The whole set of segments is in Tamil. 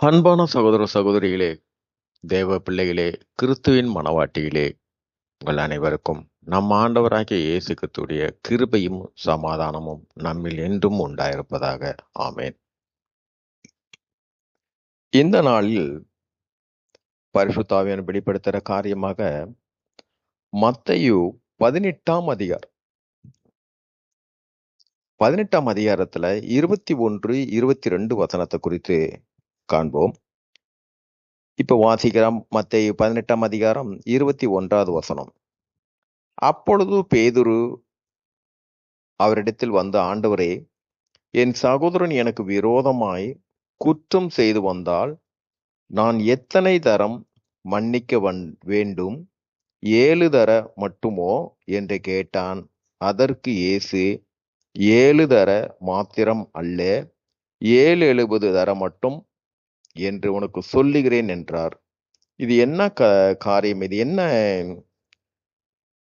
அன்பான சகோதர சகோதரிகளே, தேவ பிள்ளைகளே, கிறிஸ்துவின் மனவாட்டியிலே உங்கள் அனைவருக்கும் நம் ஆண்டவராகிய இயேசு கிறிஸ்துவுடைய கிருபையும் சமாதானமும் நம்மில் என்றும் உண்டாயிருப்பதாக. ஆமேன் இந்த நாளில் பரிசுத்தாவியன் வெளிப்படுத்துகிற காரியமாக மத்தேயு 18ஆம் அதிகாரம் 18ஆம் அதிகாரத்துல 21, 22 வசனத்தை குறித்து காண்போம். இப்போ வாசிக்கிறோம் மத்திய பதினெட்டாம் அதிகாரம் 21வது வசனம். அப்பொழுது பேதுரு அவரிடத்தில் வந்த ஆண்டவரே என் சகோதரன் எனக்கு விரோதமாய் குற்றம் செய்து வந்தால் நான் எத்தனை தரம் மன்னிக்க வேண்டும் ஏழு தர மட்டுமோ என்று கேட்டான் அதற்கு இயேசு ஏழு தர மாத்திரம் அல்ல ஏழு எழுபது தர மட்டும் என்று உனக்கு சொல்லுகிறேன் என்றார். இது என்ன க காரியம்? இது என்ன?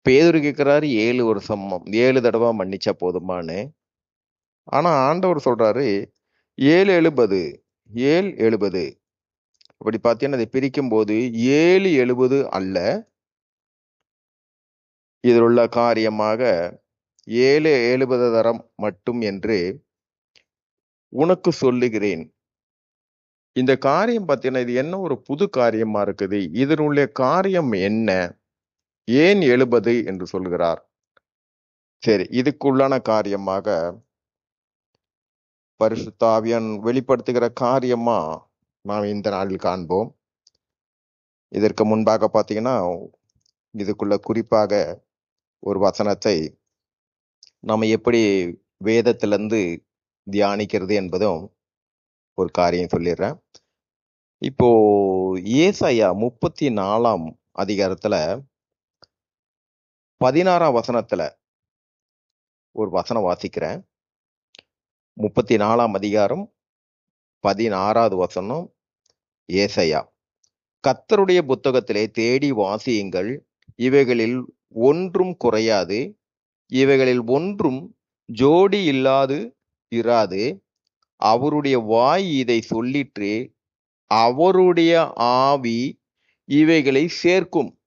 பேதுரு கேட்கிறாரு ஏழு வருஷம் ஏழு தடவை மன்னிச்சா போதுமான்னு. ஆனா ஆண்டவர் சொல்றாரு ஏழு எழுபது ஏழு எழுபது. அப்படி பார்த்தீங்கன்னா அதை பிரிக்கும் போது ஏழு எழுபது அல்ல. இதில் உள்ள காரியமாக ஏழு எழுபது தரம் மட்டும் என்று உனக்கு சொல்லுகிறேன். இந்த காரியம் பார்த்தீங்கன்னா இது என்ன ஒரு புது காரியமா இருக்குது? இதனுடைய காரியம் என்ன? ஏன் எழுபது என்று சொல்கிறார். சரி இதுக்குள்ளான காரியமாக பரிசுத்தாவியன் வெளிப்படுத்துகிற காரியமா நாம் இந்த நாளில் காண்போம். இதற்கு முன்பாக பார்த்தீங்கன்னா இதுக்குள்ள குறிப்பாக ஒரு வசனத்தை நம்ம எப்படி வேதத்திலிருந்து தியானிக்கிறது என்பதும் ஒரு காரியம் சொல்லிடுறேன் இப்போ ஏசாயா முப்பத்தி நாலாம் அதிகாரத்துல பதினாறாம் வசனத்துல ஒரு வசனம் வாசிக்கிறேன். முப்பத்தி நாலாம் அதிகாரம் பதினாறாவது வசனம் ஏசையா. கத்தருடைய புத்தகத்திலே தேடி வாசியுங்கள். இவைகளில் ஒன்றும் குறையாது. இவைகளில் ஒன்றும் ஜோடி இல்லாது இராது. அவருடைய வாய் இதை சொல்லிற்று அவருடைய ஆவி இவைகளை சேர்க்கும்.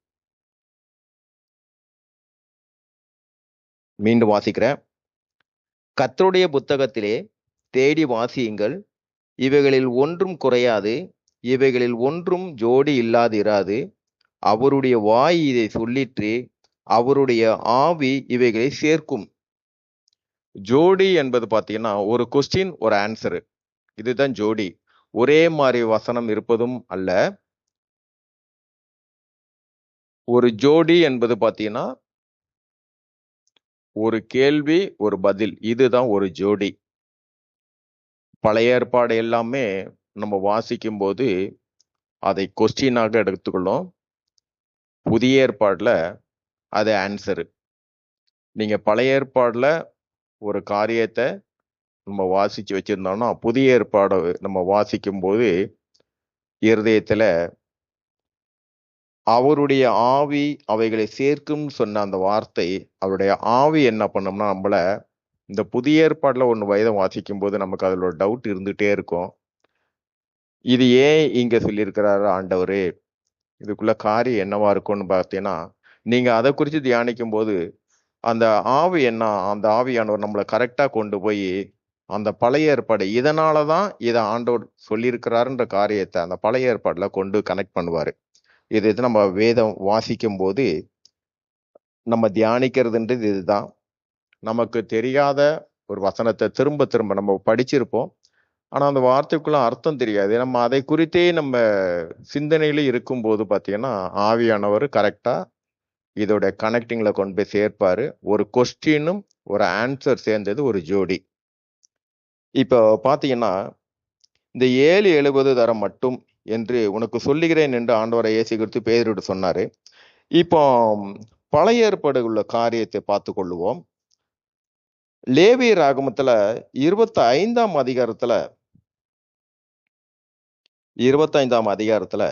மீண்டும் வாசிக்கிறேன். கத்தருடைய புத்தகத்திலே தேடி வாசியுங்கள். இவைகளில் ஒன்றும் குறையாது இவைகளில் ஒன்றும் ஜோடி இல்லாதிராது. அவருடைய வாய் இதை சொல்லிற்று அவருடைய ஆவி இவைகளை சேர்க்கும். ஜோடி என்பது பார்த்தீங்கன்னா ஒரு கொஸ்டின் ஒரு ஆன்சரு இதுதான் ஜோடி. ஒரே மாதிரி வசனம் இருப்பதும் அல்ல. ஒரு ஜோடி என்பது பார்த்தீங்கன்னா ஒரு கேள்வி ஒரு பதில். இதுதான் ஒரு ஜோடி. பழைய ஏற்பாடு எல்லாமே நம்ம வாசிக்கும் போது அதை கொஸ்டினாக எடுத்துக்கொள்ளும். புதிய ஏற்பாடில் அது ஆன்சரு நீங்கள் பழைய ஏற்பாடில் ஒரு காரியத்தை நம்ம வாசித்து வச்சிருந்தோம்னா புதிய ஏற்பாடு நம்ம வாசிக்கும்போது இருதயத்தில் அவருடைய ஆவி அவைகளை சேர்க்கும் சொன்ன அந்த வார்த்தை அவருடைய ஆவி என்ன பண்ணோம்னா நம்மள இந்த புதிய ஏற்பாட்டில் ஒன்று வயதை வாசிக்கும் போது நமக்கு அதில் ஒரு டவுட் இருந்துகிட்டே இருக்கும். இது ஏன் இங்கே சொல்லியிருக்கிறாரு ஆண்டவரே? இதுக்குள்ள காரியம் என்னவா இருக்கும்னு பார்த்தீங்கன்னா நீங்கள் அதை குறித்து தியானிக்கும் போது அந்த ஆவி என்ன? அந்த ஆவியானவர் நம்மளை கரெக்டாக கொண்டு போய் அந்த பழைய ஏற்பாடு இதனால தான் இதை ஆண்டோர் சொல்லியிருக்கிறாருன்ற காரியத்தை அந்த பழைய ஏற்பாடில் கொண்டு கனெக்ட் பண்ணுவார். இது இது நம்ம வேதம் வாசிக்கும் போது நம்ம தியானிக்கிறதுன்றது இதுதான் நமக்கு தெரியாத ஒரு வசனத்தை திரும்ப திரும்ப நம்ம படிச்சிருப்போம். ஆனால் அந்த வார்த்தைக்குள்ள அர்த்தம் தெரியாது. நம்ம அதை குறித்தே நம்ம சிந்தனையில இருக்கும்போது பார்த்தீங்கன்னா ஆவியானவர் கரெக்டாக இதோட கனெக்டிங்கில் கொண்டு போய் சேர்ப்பார். ஒரு கொஸ்டினும் ஒரு ஆன்சர் சேர்ந்தது ஒரு ஜோடி. இப்போ பார்த்தீங்கன்னா இந்த ஏழு எழுபது தரம் மட்டும் என்று உனக்கு சொல்லுகிறேன் என்று ஆண்டவரை இயேசு குறித்து பேரிட்டு சொன்னார். இப்போ பழைய ஏற்பாடு உள்ள காரியத்தை பார்த்து கொள்ளுவோம். லேவி ராகமத்தில் இருபத்தி ஐந்தாம் அதிகாரத்தில் இருபத்தைந்தாம் அதிகாரத்தில்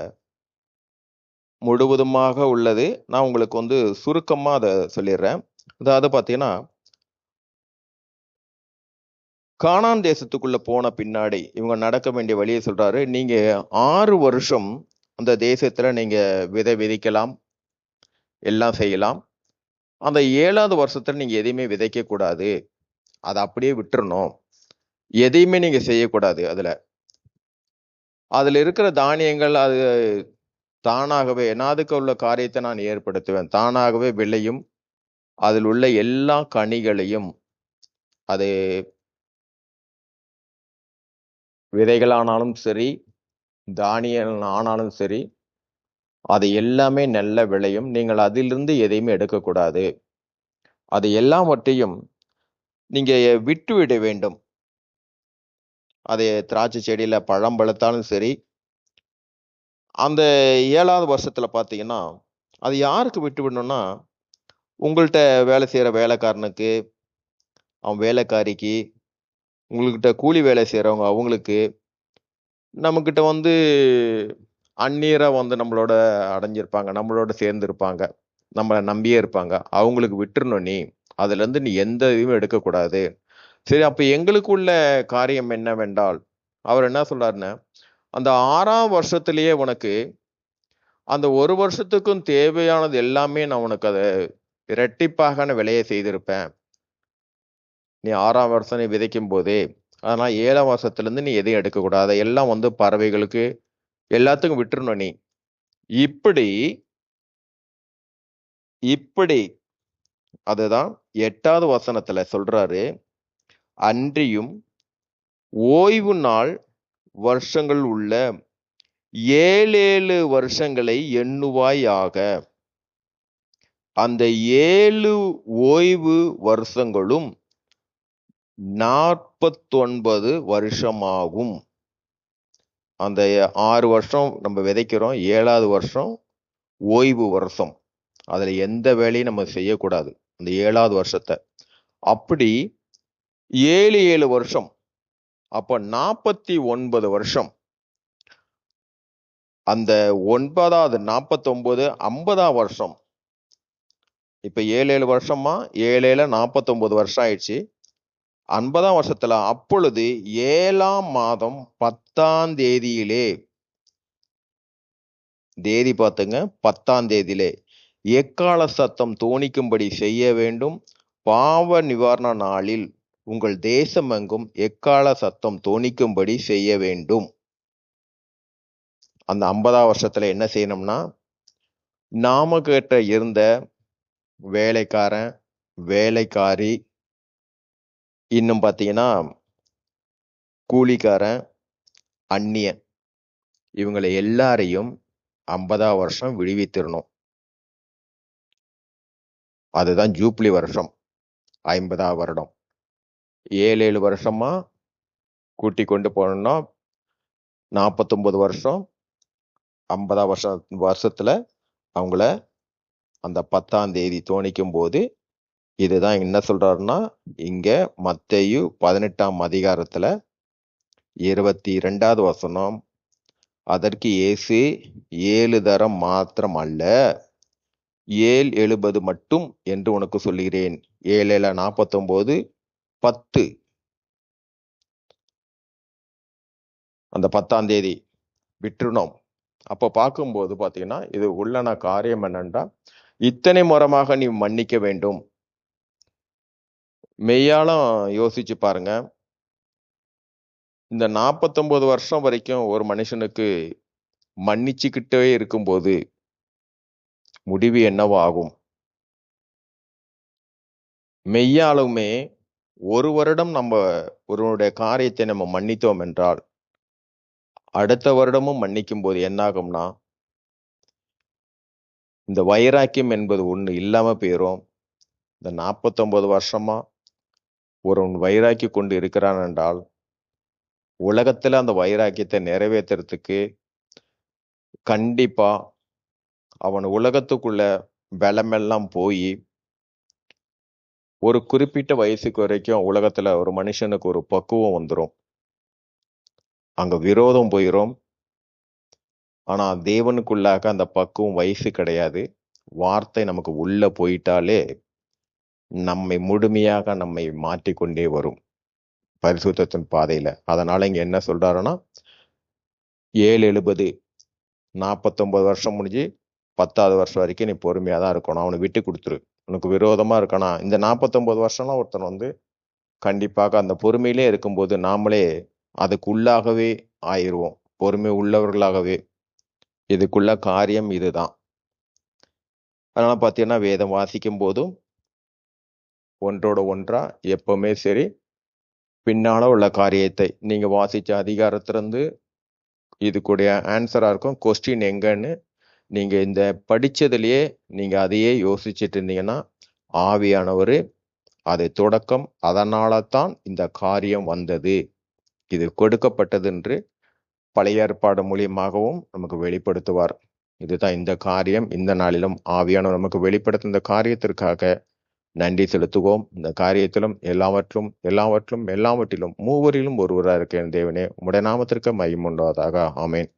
முழுவதுமாக உள்ளது. நான் உங்களுக்கு வந்து சுருக்கமாக அதை சொல்லிடுறேன். அதாவது பார்த்தீங்கன்னா காணான் தேசத்துக்குள்ளே போன பின்னாடி இவங்க நடக்க வேண்டிய வழியை சொல்கிறாரு நீங்கள் ஆறு வருஷம் அந்த தேசத்தில் நீங்கள் விதை விதைக்கலாம் எல்லாம் செய்யலாம். அந்த ஏழாவது வருஷத்தில் நீங்கள் எதையுமே விதைக்கக்கூடாது அதை அப்படியே விட்டுறணும். எதையுமே நீங்கள் செய்யக்கூடாது அதில். அதில் இருக்கிற தானியங்கள் அது தானாகவே என்னாதுக்கு உள்ள காரியத்தை நான் ஏற்படுத்துவேன். தானாகவே விளையும். அதில் உள்ள எல்லா கனிகளையும் அது விதைகளானாலும் சரி தானியம் ஆனாலும் சரி அது எல்லாமே நல்ல விளையும். நீங்கள் அதிலிருந்து எதையுமே எடுக்கக்கூடாது. அது எல்லாவற்றையும் நீங்கள் விட்டு விட வேண்டும். அது திராட்சை செடியில் பழம் பழுத்தாலும் சரி அந்த ஏழாவது வருஷத்தில் பார்த்தீங்கன்னா அது யாருக்கு விட்டு விடணும்னா உங்கள்கிட்ட வேலை செய்கிற வேலைக்காரனுக்கு அவன் வேலைக்காரிக்கு உங்கள்கிட்ட கூலி வேலை செய்கிறவங்க அவங்களுக்கு நம்மக்கிட்ட வந்து அந்நீராக வந்து நம்மளோட அடைஞ்சிருப்பாங்க நம்மளோட சேர்ந்து இருப்பாங்க நம்மளை நம்பியே இருப்பாங்க. அவங்களுக்கு விட்டுறணும் நீ. அதுலேருந்து நீ எந்த இதுவும் எடுக்கக்கூடாது. சரி அப்போ எங்களுக்குள்ள காரியம் என்னவென்றால் அவர் என்ன சொல்றாருன்னா அந்த ஆறாம் வருஷத்திலேயே உனக்கு அந்த ஒரு வருஷத்துக்கும் தேவையானது எல்லாமே நான் உனக்கு அதை இரட்டிப்பாக விலையை செய்திருப்பேன். நீ ஆறாம் வருஷம் நீ விதைக்கும் போதே அதனால் ஏழாம் வருஷத்துலேருந்து நீ எதையும் எடுக்கக்கூடாது. எல்லாம் வந்து பறவைகளுக்கு எல்லாத்துக்கும் விட்டுருணும் நீ. இப்படி இப்படி அதுதான் எட்டாவது வசனத்துல சொல்றாரு. அன்றியும் ஓய்வு நாள் வருஷங்கள் உள்ள ஏழேழு வருஷங்களை எண்ணுவாயாக. அந்த ஏழு ஓய்வு வருஷங்களும் நாற்பத்தொன்பது வருஷமாகும். அந்த ஆறு வருஷம் நம்ம விதைக்கிறோம் ஏழாவது வருஷம் ஓய்வு வருஷம். அதில் எந்த வேலையும் நம்ம செய்யக்கூடாது அந்த ஏழாவது வருஷத்தை. அப்படி ஏழு ஏழு வருஷம் அப்போ நாற்பத்தி ஒன்பது வருஷம். அந்த ஒன்பதாவது நாற்பத்தொம்பது ஐம்பதாம் வருஷம். இப்போ ஏழு ஏழு வருஷமா? ஏழு ஏழு நாற்பத்தொன்பது வருஷம் ஆயிடுச்சு. ஐம்பதாம் வருஷத்துல அப்பொழுது ஏழாம் மாதம் பத்தாம் தேதியிலே தேதி பார்த்துங்க பத்தாம் தேதியிலே எக்கால சத்தம் தோணிக்கும்படி செய்ய வேண்டும். பாவ நிவாரண நாளில் உங்கள் தேசமெங்கும் எக்கால சத்தம் தோணிக்கும்படி செய்ய வேண்டும். அந்த ஐம்பதாம் வருஷத்துல என்ன செய்யணும்னா நாம கேட்ட இருந்த வேலைக்காரன் வேலைக்காரி இன்னும் பார்த்தீங்கன்னா கூலிக்காரன் அந்நியன் இவங்களை எல்லாரையும் ஐம்பதாம் வருஷம் விடுவித்திடணும் அதுதான் ஜூப்ளி வருஷம் ஐம்பதாம் வருடம். ஏழு ஏழு வருஷமா கூட்டி கொண்டு போனோம்னா நாற்பத்தொம்பது வருஷம் ஐம்பதாம் வருஷம் வருஷத்துல அவங்கள அந்த பத்தாம் தேதி தோணிக்கும் போது இதுதான் என்ன சொல்றாருன்னா இங்க மத்தையு பதினெட்டாம் அதிகாரத்துல இருபத்தி ரெண்டாவது வசனம் அதற்கு இயேசு ஏழு தரம் மாத்திரம் அல்ல ஏழு எழுபது மட்டும் என்று உனக்கு சொல்லுகிறேன். ஏழு ஏழு நாற்பத்தொம்போது பத்து. அந்த பத்தாம் தேதி விட்டுருணும் அப்போ பார்க்கும்போது பார்த்தீங்கன்னா இது உள்ளன காரியம் என்னன்னா இத்தனை முறமாக நீ மன்னிக்க வேண்டும். மெய்யாலும் யோசிச்சு பாருங்க. இந்த நாற்பத்தொம்பது வருஷம் வரைக்கும் ஒரு மனுஷனுக்கு மன்னிச்சுக்கிட்டே இருக்கும்போது முடிவு என்னவோ ஆகும் மெய்யாலுமே ஒரு வருடம் நம்ம ஒருவனுடைய காரியத்தை நம்ம மன்னித்தோம் என்றால் அடுத்த வருடமும் மன்னிக்கும் போது என்னாகும்னா இந்த வைராக்கியம் என்பது ஒன்று இல்லாமல் போயிரும். இந்த நாற்பத்தொம்பது வருஷமா ஒருவன் வைராக்கி கொண்டு இருக்கிறான் என்றால் உலகத்தில் அந்த வைராக்கியத்தை நிறைவேற்றுறதுக்கு கண்டிப்பாக அவன் உலகத்துக்குள்ள பலமெல்லாம் போய் ஒரு குறிப்பிட்ட வயசுக்கு வரைக்கும் உலகத்துல ஒரு மனுஷனுக்கு ஒரு பக்குவம் வந்துடும் அங்க விரோதம் போயிடும் ஆனா தேவனுக்குள்ளாக அந்த பக்குவம் வயசு கிடையாது. வார்த்தை நமக்கு உள்ள போயிட்டாலே நம்மை முழுமையாக நம்மை மாற்றிக்கொண்டே வரும். பரிசுத்தத்தின் பாதையில. அதனால இங்க என்ன சொல்றாருன்னா ஏழு எழுபது நாற்பத்தொன்பது வருஷம் முடிஞ்சு பத்தாவது வருஷம் வரைக்கும் நீ பொறுமையா தான் இருக்கணும். அவனை விட்டு கொடுத்துரு. உனக்கு விரோதமாக இருக்கானா? இந்த நாற்பத்தொம்போது வருஷம்லாம் ஒருத்தன் வந்து கண்டிப்பாக அந்த பொறுமையிலே இருக்கும்போது நாமளே அதுக்குள்ளாகவே ஆயிடுவோம் பொறுமை உள்ளவர்களாகவே. இதுக்குள்ள காரியம் இதுதான். அதனால் பார்த்தீங்கன்னா வேதம் வாசிக்கும் போதும் ஒன்றோட ஒன்றா எப்பவுமே சரி பின்னால உள்ள காரியத்தை. நீங்கள் வாசித்த அதிகாரத்திலிருந்து இதுக்குடைய ஆன்சராக இருக்கும். கொஸ்டின் எங்கன்னு நீங்கள் இந்த படித்ததுலேயே நீங்கள் அதையே யோசிச்சுட்டு இருந்தீங்கன்னா ஆவியானவர் அதை தொடக்கம் அதனால தான் இந்த காரியம் வந்தது. இது கொடுக்கப்பட்டது என்று பழைய ஏற்பாடு மூலியமாகவும் நமக்கு வெளிப்படுத்துவார். இதுதான் இந்த காரியம். இந்த நாளிலும் ஆவியானவர் நமக்கு வெளிப்படுத்தும் இந்த காரியத்திற்காக நன்றி செலுத்துவோம். இந்த காரியத்திலும் எல்லாவற்றிலும் எல்லாவற்றிலும் எல்லாவற்றிலும் மூவரிலும் ஒருவராக இருக்கிற தேவனே உடைய நாமத்திற்கு மையம் உண்டாவதாக. ஆமேன்.